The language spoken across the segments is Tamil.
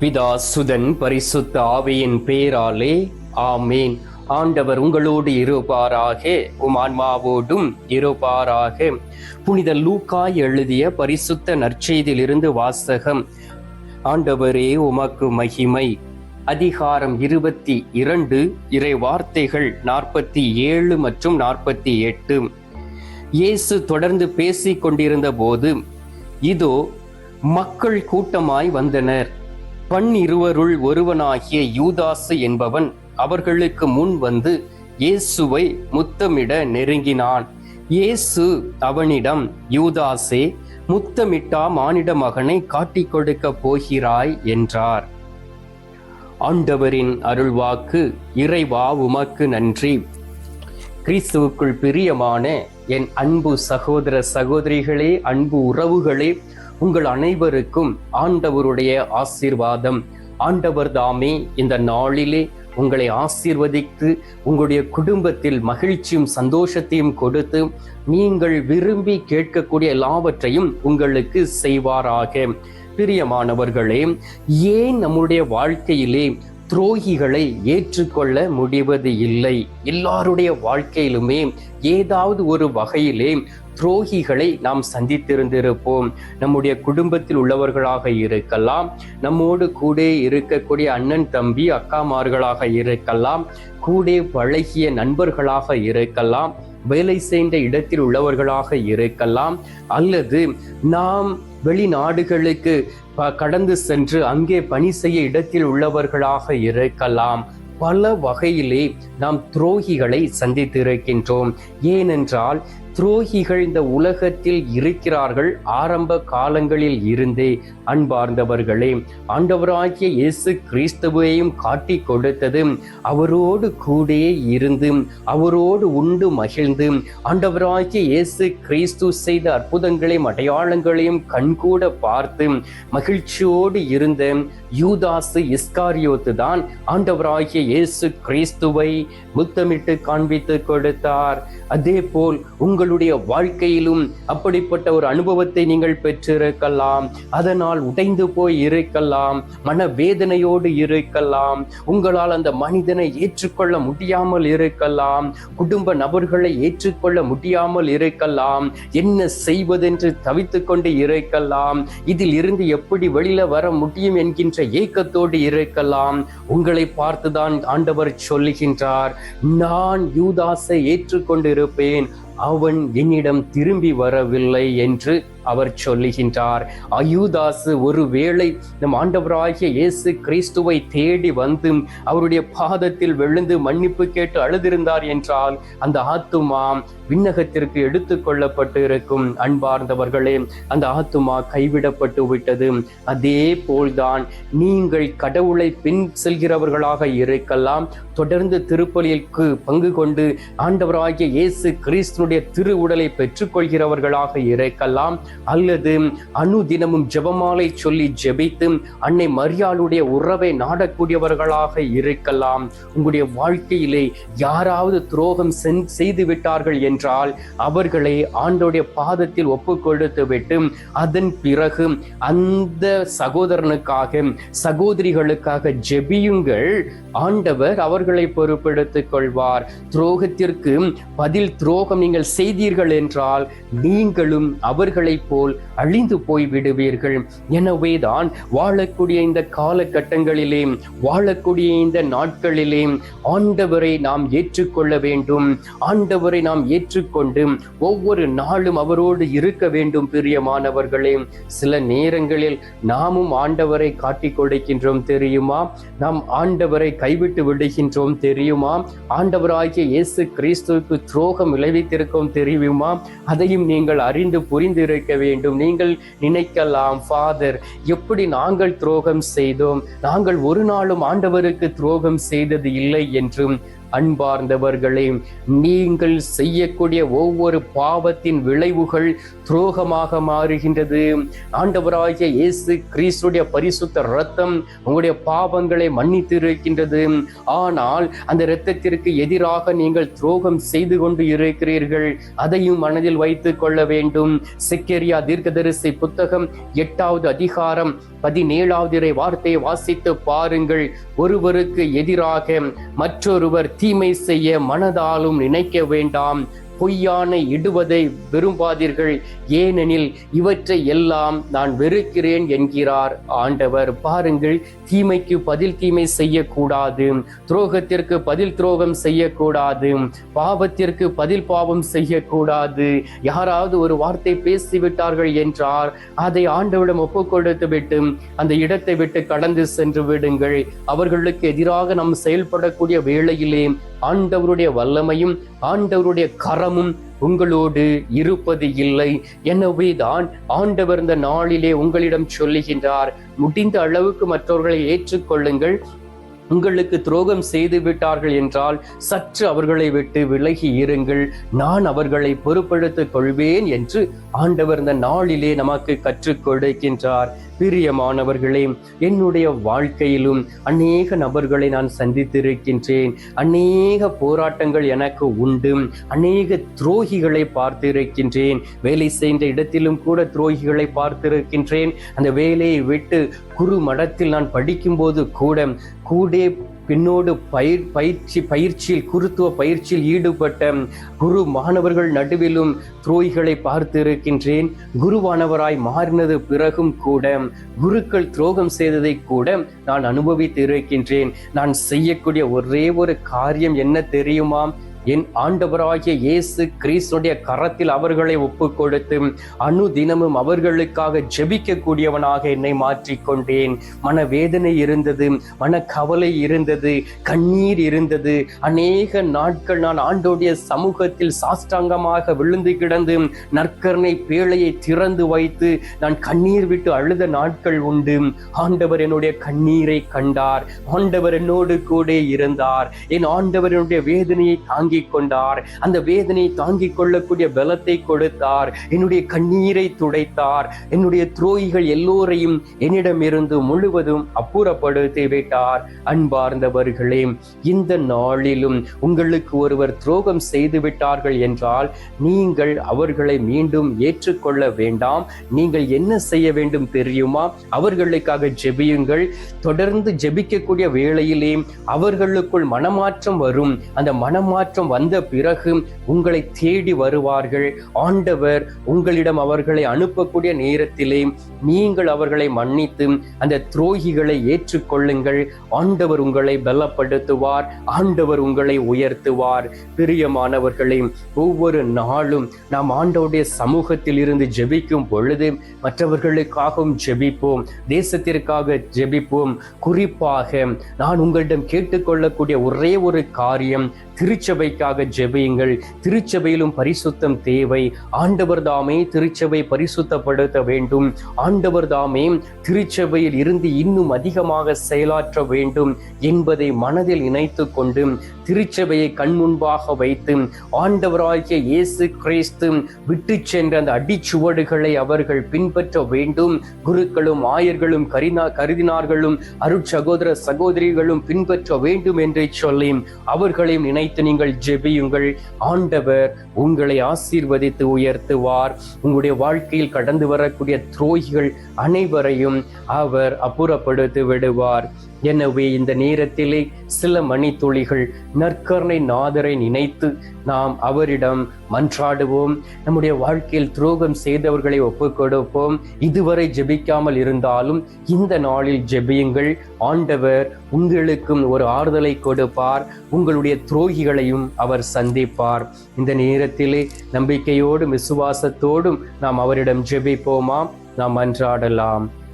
பிதா சுதன் பரிசுத்த ஆவியின் பேராலே ஆமேன். ஆண்டவர் உங்களோடு இருப்பாராக உம் ஆன்மாவோடும் இருப்பாராக. புனித லூக்காய் எழுதிய பரிசுத்த நற்செய்தியிலிருந்து வாசகம் ஆண்டவரே உமக்கு மகிமை. அதிகாரம் இருபத்தி இரண்டு இறை வார்த்தைகள் நாற்பத்தி ஏழு மற்றும் நாற்பத்தி எட்டு. இயேசு தொடர்ந்து பேசிக் கொண்டிருந்த போது இதோ மக்கள் கூட்டமாய் வந்தனர். பன்னிருவருள் ஒருவனாகிய யூதாசு என்பவன் அவர்களுக்கு முன் வந்து இயேசுவை முத்தமிட நெருங்கினான். இயேசு அவனிடம் யூதாசே முத்தமிட்டா மானிட மகனை காட்டிக் கொடுக்க போகிறாய் என்றார். ஆண்டவரின் அருள்வாக்கு இறைவா உமக்கு நன்றி. கிறிஸ்துவுக்குள் பிரியமான என் அன்பு சகோதர சகோதரிகளே அன்பு உறவுகளே உங்கள் அனைவருக்கும் ஆண்டவருடைய ஆசீர்வாதம். ஆண்டவர் தாமே இந்த நாளிலே உங்களை ஆசீர்வதித்து உங்களுடைய குடும்பத்தில் மகிழ்ச்சியும் சந்தோஷத்தையும் கொடுத்து நீங்கள் விரும்பி கேட்கக்கூடிய எல்லாவற்றையும் உங்களுக்கு செய்வாராக. பிரியமானவர்களே ஏன் நம்முடைய வாழ்க்கையிலே துரோகிகளை ஏற்றுக்கொள்ள முடிவது இல்லை? எல்லாருடைய வாழ்க்கையிலுமே ஏதாவது ஒரு வகையிலே துரோகிகளை நாம் சந்தித்திருந்திருப்போம். நம்முடைய குடும்பத்தில் உள்ளவர்களாக இருக்கலாம். நம்மோடு கூட இருக்கக்கூடிய அண்ணன் தம்பி அக்காமார்களாக இருக்கலாம். கூட பழகிய நண்பர்களாக இருக்கலாம். வேலை செய்த இடத்தில் உள்ளவர்களாக இருக்கலாம். அல்லது நாம் வெளிநாடுகளுக்கு கடந்து சென்று அங்கே பணி செய்ய இடத்தில் உள்ளவர்களாக இருக்கலாம். பல வகையிலே நாம் துரோகிகளை சந்தித்திருக்கின்றோம். ஏனென்றால் துரோகிகள் இந்த உலகத்தில் இருக்கிறார்கள். ஆரம்ப காலங்களில் இருந்தே அன்பார்ந்தவர்களே ஆண்டவராகிய இயேசு கிறிஸ்துவையும் காட்டி கொடுத்தது. அவரோடு கூட இருந்து அவரோடு உண்டு மகிழ்ந்து ஆண்டவராகிய இயேசு கிறிஸ்து செய்த அற்புதங்களையும் அடையாளங்களையும் கண்கூட பார்த்து மகிழ்ச்சியோடு இருந்த யூதாசு இஸ்காரியோத்து தான் ஆண்டவராகிய இயேசு கிறிஸ்துவை முத்தமிட்டு காண்பித்து கொடுத்தார். அதே போல் உங்கள் உங்களுடைய வாழ்க்கையிலும் அப்படிப்பட்ட ஒரு அனுபவத்தை நீங்கள் பெற்றிருக்கலாம். அதனால் உடைந்து போய் இருக்கலாம் மன வேதனையோடு இருக்கலாம் உங்களால் அந்த மனிதனை ஏற்றுக்கொள்ள முடியாமல் இருக்கலாம் குடும்ப நபர்களை ஏற்றுக்கொள்ள முடியாமல் இருக்கலாம் என்ன செய்வதென்று தவித்து கொண்டு இருக்கலாம் இதில் இருந்து எப்படி வெளியில வர முடியும் என்கின்ற ஏக்கத்தோடு இருக்கலாம். உங்களை பார்த்துதான் ஆண்டவர் சொல்லுகின்றார் நான் யூதாசை ஏற்றுக்கொண்டிருப்பேன் அவன் என்னிடம் திரும்பி வரவில்லை என்று அவர் சொல்லுகின்றார் அயுதாசு ஒருவேளை நம் ஆண்டவராகிய இயேசு கிறிஸ்துவை தேடி வந்து அவருடைய பாதத்தில் விழுந்து மன்னிப்பு கேட்டு அழுதிருந்தார் என்றால் அந்த ஆத்துமா விண்ணகத்திற்கு எடுத்து கொள்ளப்பட்டு இருக்கும் அன்பார்ந்தவர்களே அந்த ஆத்துமா கைவிடப்பட்டு விட்டது. அதே போல்தான் நீங்கள் கடவுளை பின் செல்கிறவர்களாக இருக்கலாம். தொடர்ந்து திருப்பலிக்கு பங்கு கொண்டு ஆண்டவராகிய இயேசு கிறிஸ்துனுடைய திரு உடலை பெற்றுக்கொள்கிறவர்களாக இருக்கலாம். அல்லது அனுதினமும் ஜெபமாலை சொல்லி ஜெபித்து அன்னை மரியாளுடைய உறவை நாடக்கூடியவர்களாக இருக்கலாம். உங்களுடைய வாழ்க்கையிலே யாராவது துரோகம் செய்து விட்டார்கள் என்றால் அவர்களை ஆண்டோடைய பாதத்தில் ஒப்பு கொடுத்து விட்டு அதன் பிறகு அந்த சகோதரனுக்காக சகோதரிகளுக்காக ஜெபியுங்கள். ஆண்டவர் அவர்களை பொறுப்பெடுத்துக் கொள்வார். துரோகத்திற்கு பதில் துரோகம் நீங்கள் செய்தீர்கள் என்றால் நீங்களும் அவர்களை போல் அழிந்து போய் விடுவீர்கள். எனவேதான் வாழக்கூடிய இந்த காலகட்டங்களிலே வாழக்கூடிய இந்த நாட்களிலே ஆண்டவரை நாம் ஏற்றுக்கொள்ள வேண்டும். ஆண்டவரை நாம் ஏற்றுக்கொண்டு ஒவ்வொரு நாளும் அவரோடு இருக்க வேண்டும் பிரியமானவர்களே. சில நேரங்களில் நாமும் ஆண்டவரை காட்டிக் கொடுக்கின்றோம் தெரியுமா? நாம் ஆண்டவரை கைவிட்டு விடுகின்றோம் தெரியுமா? ஆண்டவராகிய இயேசு கிறிஸ்துவுக்கு துரோகம் விளைவித்திருக்கோம் தெரியுமா? அதையும் நீங்கள் அறிந்து புரிந்திருக்க வேண்டும். நீங்கள் நினைக்கலாம் ஃபாதர் எப்படி நாங்கள் துரோகம் செய்தோம்? நாங்கள் ஒரு நாளும் ஆண்டவருக்கு துரோகம் செய்தது இல்லை என்றும் அன்பார்ந்தவர்களே நீங்கள் செய்யக்கூடிய ஒவ்வொரு பாவத்தின் விளைவுகள் துரோகமாக மாறுகின்றது. ஆண்டவராகிய இயேசு கிறிஸ்துடைய பரிசுத்த இரத்தம் உங்களுடைய பாவங்களை மன்னித்து இருக்கின்றது. ஆனால் அந்த இரத்தத்திற்கு எதிராக நீங்கள் துரோகம் செய்து கொண்டு இருக்கிறீர்கள். அதையும் மனதில் வைத்துக் கொள்ள வேண்டும். செக்கேரியா தீர்க்கதரிசி புத்தகம் எட்டாவது அதிகாரம் பதினேழாவது வார்த்தையை வாசித்து பாருங்கள். ஒருவருக்கு எதிராக மற்றொருவர் தீமை செய்ய மனதாலும் நினைக்க வேண்டாம். பொய்யான இடுவதை விரும்பாதீர்கள். ஏனெனில் இவற்றை எல்லாம் நான் வெறுக்கிறேன் என்கிறார் ஆண்டவர். பாருங்கள் தீமைக்கு பதில் தீமை செய்யக்கூடாது. துரோகத்திற்கு பதில் துரோகம் செய்யக்கூடாது. பாவத்திற்கு பதில் பாவம் செய்யக்கூடாது. யாராவது ஒரு வார்த்தை பேசிவிட்டார்கள் என்றார் அதை ஆண்டவிடம் ஒப்பு கொடுத்து விட்டு அந்த இடத்தை விட்டு கடந்து சென்று விடுங்கள். அவர்களுக்கு எதிராக நாம் செயல்படக்கூடிய வேளையிலே ஆண்டவருடைய வல்லமையும் ஆண்டவருடைய கரமும் உங்களோடு இருப்பது இல்லை. எனவே தான் ஆண்டவர் இந்த நாளிலே உங்களிடம் சொல்லுகின்றார் முடிந்த அளவுக்கு மற்றவர்களை ஏற்றுக்கொள்ளுங்கள். உங்களுக்கு துரோகம் செய்து விட்டார்கள் என்றால் சற்று அவர்களை விட்டு விலகி இருங்கள். நான் அவர்களை பொறுப்படுத்திக் கொள்வேன் என்று ஆண்டவர் இந்த நாளிலே நமக்கு கற்றுக் கொடுக்கின்றார். பிரியமானவர்களே என்னுடைய வாழ்க்கையிலும் அநேக நபர்களை நான் சந்தித்திருக்கின்றேன். அநேக போராட்டங்கள் எனக்கு உண்டு. அநேக துரோகிகளை பார்த்திருக்கின்றேன். வேலை செய்த இடத்திலும் கூட துரோகிகளை பார்த்திருக்கின்றேன். அந்த வேலையை விட்டு குரு மடத்தில் நான் படிக்கும்போது கூட கூடே பின்னோடு பயிர் பயிற்சி பயிற்சியில் குருத்துவ பயிற்சியில் ஈடுபட்ட குரு மாணவர்கள் நடுவிலும் துரோகிகளை பார்த்து இருக்கின்றேன் குருவானவராய் மாறினது பிறகும் கூட குருக்கள் துரோகம் செய்ததை கூட நான் அனுபவித்து இருக்கின்றேன் நான் செய்யக்கூடிய ஒரே ஒரு காரியம் என்ன தெரியுமா? என் ஆண்டவராகிய இயேசு கிறிஸ்துடைய கரத்தில் அவர்களை ஒப்பு கொடுத்து அணுதினமும் அவர்களுக்காக ஜெபிக்கக்கூடியவனாக என்னை மாற்றிக்கொண்டேன். மனவேதனை இருந்தது மனக்கவலை இருந்தது கண்ணீர் இருந்தது. அநேக நாட்கள் நான் ஆண்டோடைய சமூகத்தில் சாஷ்டாங்கமாக விழுந்து கிடந்து நற்கரணை பேழையை திறந்து வைத்து நான் கண்ணீர் விட்டு அழுத நாட்கள் உண்டு. ஆண்டவர் என்னுடைய கண்ணீரை கண்டார். ஆண்டவர் என்னோடு கூட இருந்தார். என் ஆண்டவர் என்னுடைய வேதனையை தாங்கி தாங்கிக் கொண்டார். அந்த வேதனை தாங்கிக் கொள்ளக்கூடிய பலத்தை கொடுத்தார். என்னுடைய கண்ணீரை துடைத்தார். என்னுடைய துரோகிகள் எல்லோரையும் என்னிடமிருந்து முழுவதும் அப்புறப்படுத்தி விட்டார் அன்பார்ந்தவர்களே இந்த நாளிலும் உங்களுக்கு ஒருவர் துரோகம் செய்து விட்டார்கள் என்றால் நீங்கள் அவர்களை மீண்டும் ஏற்றுக்கொள்ள வேண்டாம். நீங்கள் என்ன செய்ய வேண்டும் தெரியுமா? அவர்களுக்காக ஜெபியுங்கள். தொடர்ந்து ஜெபிக்கக்கூடிய வேளையிலே அவர்களுக்குள் மனமாற்றம் வரும். அந்த மனமாற்றம் வந்த பிறகு உங்களை தேடி வருவார்கள். ஆண்டவர் உங்களிடம் அவர்களை அனுப்பக்கூடிய நேரத்திலே நீங்கள் அவர்களை மன்னித்து அந்த துரோகிகளை ஏற்றுக்கொள்ளுங்கள். ஆண்டவர் உங்களை பலப்படுத்துவார். ஆண்டவர் உங்களை உயர்த்துவார். பிரியமானவர்களே ஒவ்வொரு நாளும் நாம் ஆண்டவுடைய சமூகத்தில் இருந்து ஜெபிக்கும் பொழுது மற்றவர்களுக்காகவும் ஜெபிப்போம். தேசத்திற்காக ஜெபிப்போம். குறிப்பாக நான் உங்களிடம் கேட்டுக்கொள்ளக்கூடிய ஒரே ஒரு காரியம் திருச்சபைக்காக ஜெபியுங்கள். திருச்சபையிலும் பரிசுத்தம் தேவை. ஆண்டவர் தாமே திருச்சபை பரிசுத்தப்படுத்த வேண்டும். ஆண்டவர் தாமே திருச்சபையில் இருந்து இன்னும் அதிகமாக செயலாற்ற வேண்டும் என்பதை மனதில் இணைத்து கொண்டு திருச்சபையை கண்முன்பாக வைத்து ஆண்டவராகிய இயேசு கிறிஸ்து விட்டு சென்ற அந்த அடிச்சுவடுகளை அவர்கள் பின்பற்ற வேண்டும். குருக்களும் ஆயர்களும் கரினா கருதினார்களும் அருட்சகோதர சகோதரிகளும் பின்பற்ற வேண்டும் என்று சொல்லி அவர்களையும் நினைத்து நீங்கள் ஜெபியுங்கள். ஆண்டவர் உங்களை ஆசீர்வதித்து உயர்த்துவார். உங்களுடைய வாழ்க்கையில் கடந்து வரக்கூடிய துரோகிகள் அனைவரையும் அவர் அப்புறப்படுத்தி விடுவார். எனவே இந்த நேரத்திலே சில மணித்துளிகள் நற்கருணை நாதரை நினைத்து நாம் அவரிடம் மன்றாடுவோம். நம்முடைய வாழ்க்கையில் துரோகம் செய்தவர்களை ஒப்புக் கொடுப்போம். இதுவரை ஜெபிக்காமல் இருந்தாலும் இந்த நாளில் ஜெபியுங்கள். ஆண்டவர் உங்களுக்கும் ஒரு ஆறுதலை கொடுப்பார். உங்களுடைய துரோகிகளையும் அவர் சந்திப்பார். இந்த நேரத்திலே நம்பிக்கையோடும் விசுவாசத்தோடும் நாம் அவரிடம் ஜெபிப்போமா? நாம் அன்றாடலாம்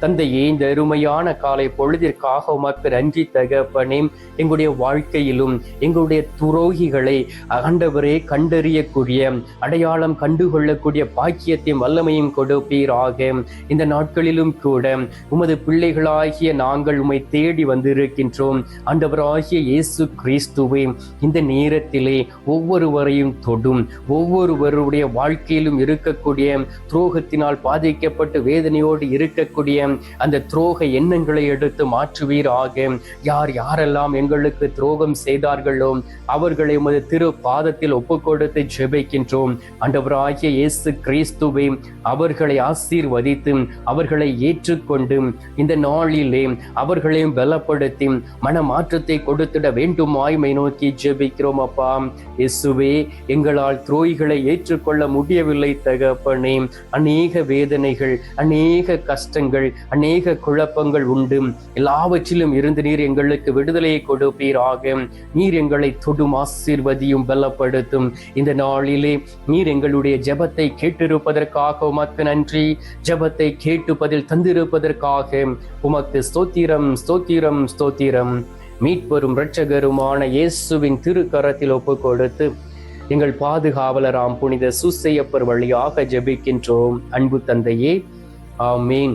தந்தையே இந்த அருமையான காலை பொழுதிற்காக உமக்கு நன்றி தகப்பனே எங்களுடைய வாழ்க்கையிலும் எங்களுடைய துரோகிகளை அகண்டவரே கண்டறியக்கூடிய அடையாளம் கண்டுகொள்ளக்கூடிய பாக்கியத்தையும் வல்லமையும் கொடுப்பீராக. இந்த நாட்களிலும் கூட உமது பிள்ளைகளாகிய நாங்கள் உம்மை தேடி வந்திருக்கின்றோம். ஆண்டவராகிய இயேசு கிறிஸ்துவை இந்த நேரத்திலே ஒவ்வொருவரையும் தொடும் ஒவ்வொருவருடைய வாழ்க்கையிலும் இருக்கக்கூடிய துரோகத்தினால் பாதிக்கப்பட்டு வேதனையோடு இருக்கக்கூடிய அந்த துரோக எண்ணங்களை எடுத்து மாற்றுவீராக யார் யாரெல்லாம் எங்களுக்கு துரோகம் செய்தார்களோ அவர்களை உமது திரு பாதத்தில் ஒப்பு கொடுத்து ஜெபிக்கின்றோம். ஆண்டவராகிய இயேசு கிறிஸ்துவை அவர்களை ஆசீர்வதித்து அவர்களை ஏற்றுக்கொண்டு இந்த நாளிலே அவர்களையும் பலப்படுத்தி மன மாற்றத்தை கொடுத்திட வேண்டுமாய்மை நோக்கி ஜெபிக்கிறோம் அப்பா. இயேசுவே எங்களால் துரோகிகளை ஏற்றுக்கொள்ள முடியவில்லை தகப்பனே. அநேக வேதனைகள் அநேக கஷ்டங்கள் அநேக குழப்பங்கள் உண்டு. எல்லாவற்றிலும் இருந்து நீர் எங்களுக்கு விடுதலையை கொடுப்பீராக. நீர் எங்களை தொடும் ஆசீர்வதியும் பலப்படுத்தும். இந்த நாளிலே நீர் எங்களுடைய ஜெபத்தை கேட்டிருப்பதற்காக உமக்கு நன்றி. ஜெபத்தை கேட்டு பதில் தந்திருப்பதற்காக உமக்கு ஸ்தோத்திரம் ஸ்தோத்திரம் ஸ்தோத்திரம். மீட்பெரும் இரட்சகருமான இயேசுவின் திருக்கரத்தில் ஒப்பு கொடுத்து எங்கள் பாதுகாவலராம் புனித சுசையப்பர் வழியாக ஜெபிக்கின்றோம். அன்பு தந்தையே ஆமீன்.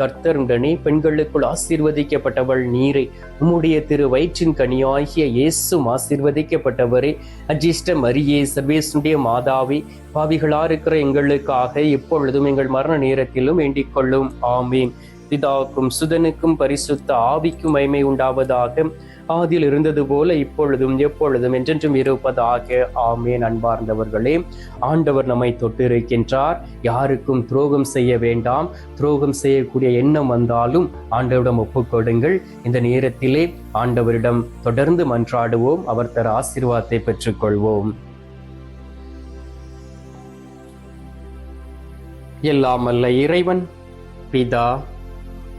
கர்த்தருடனே பெண்களுக்குள் ஆசீர்வதிக்கப்பட்டவள் நீரே. உம்முடைய திரு வயிற்றின் கனியாகிய இயேசும் ஆசீர்வதிக்கப்பட்டவரே. அஜிஷ்ட மரியே சர்வேசுடைய மாதாவே பாவிகளா இருக்கிற எங்களுக்காக எப்பொழுதும் எங்கள் மரண நேரத்திலும் வேண்டிக் கொள்ளும். ஆமீன். பிதாக்கும் சுதனுக்கும் பரிசுத்த ஆவிக்கும் மைமை உண்டாவதாக ஆதியில் இருந்தது போல இப்பொழுதும் எப்பொழுதும் என்றென்றும் இருப்பதாக. ஆமேன். அன்பார்ந்தவர்களே ஆண்டவர் நம்மை தொட்டிருக்கின்றார் யாருக்கும் துரோகம் செய்ய வேண்டாம். துரோகம் செய்யக்கூடிய எண்ணம் வந்தாலும் ஆண்டவரிடம் ஒப்புக்கொடுங்கள் இந்த நேரத்திலே ஆண்டவரிடம் தொடர்ந்து மன்றாடுவோம். அவர் தர ஆசீர்வாதத்தை பெற்றுக்கொள்வோம். எல்லாம் அல்ல இறைவன் பிதா